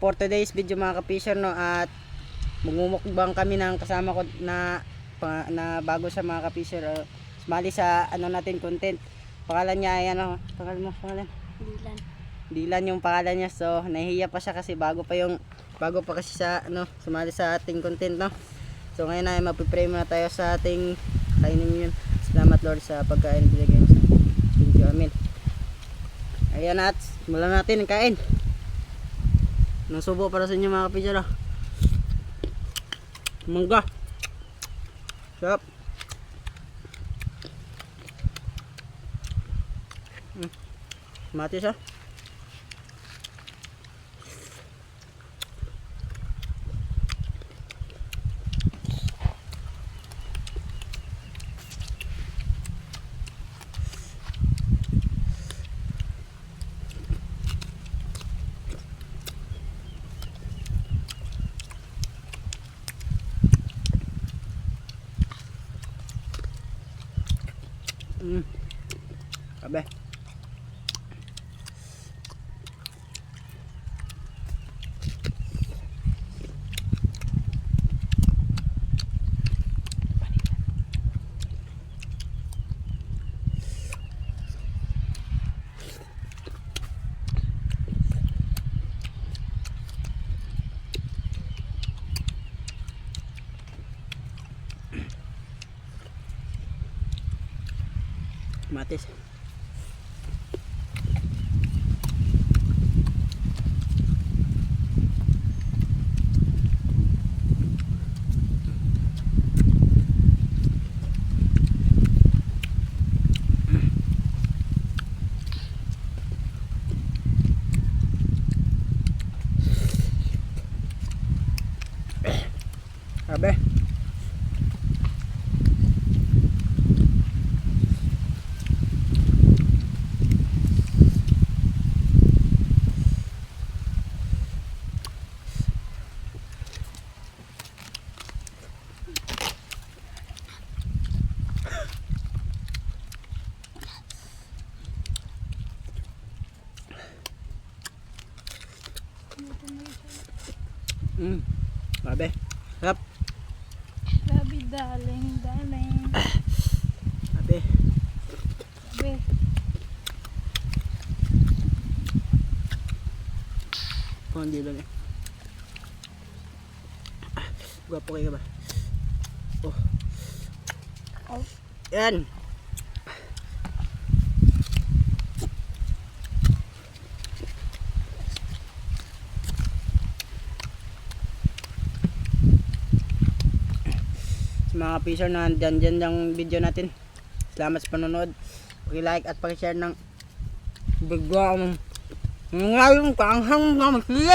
for today's video mga ka-fisher no at magmumukbang kami ng kasama ko na pa- na bago sa mga ka-fisher uh, sumali sa ano natin content. Pangalan niya ay ano, pangalan mo, pangalan. Dilan. Dilan yung pangalan niya so nahihiya pa siya kasi bago pa yung bago pa kasi sa ano sumali sa ating content no. So ngayon ay magpi-pray muna tayo sa ating kainin yun. Salamat Lord sa pagkain binigay mo sa. Thank you, amen. Ayan at simulan natin kain. Subo para sa inyo mga kapitya ah. Mangga. Sarap. Mm. Matis ah. Mm. Sabi. Matis. Sabi. Mm. Sabi. Sarap. Sabi, darling, darling. Sabi, Oh, hindi lang eh. Gwapo kayo ba? Oh. oh, Yan. Sa mga fisher na dyan dyan yung video natin. Salamat sa panonood. Pag-like at pag-share ng bigla ng ngayon kaanghang mga masili.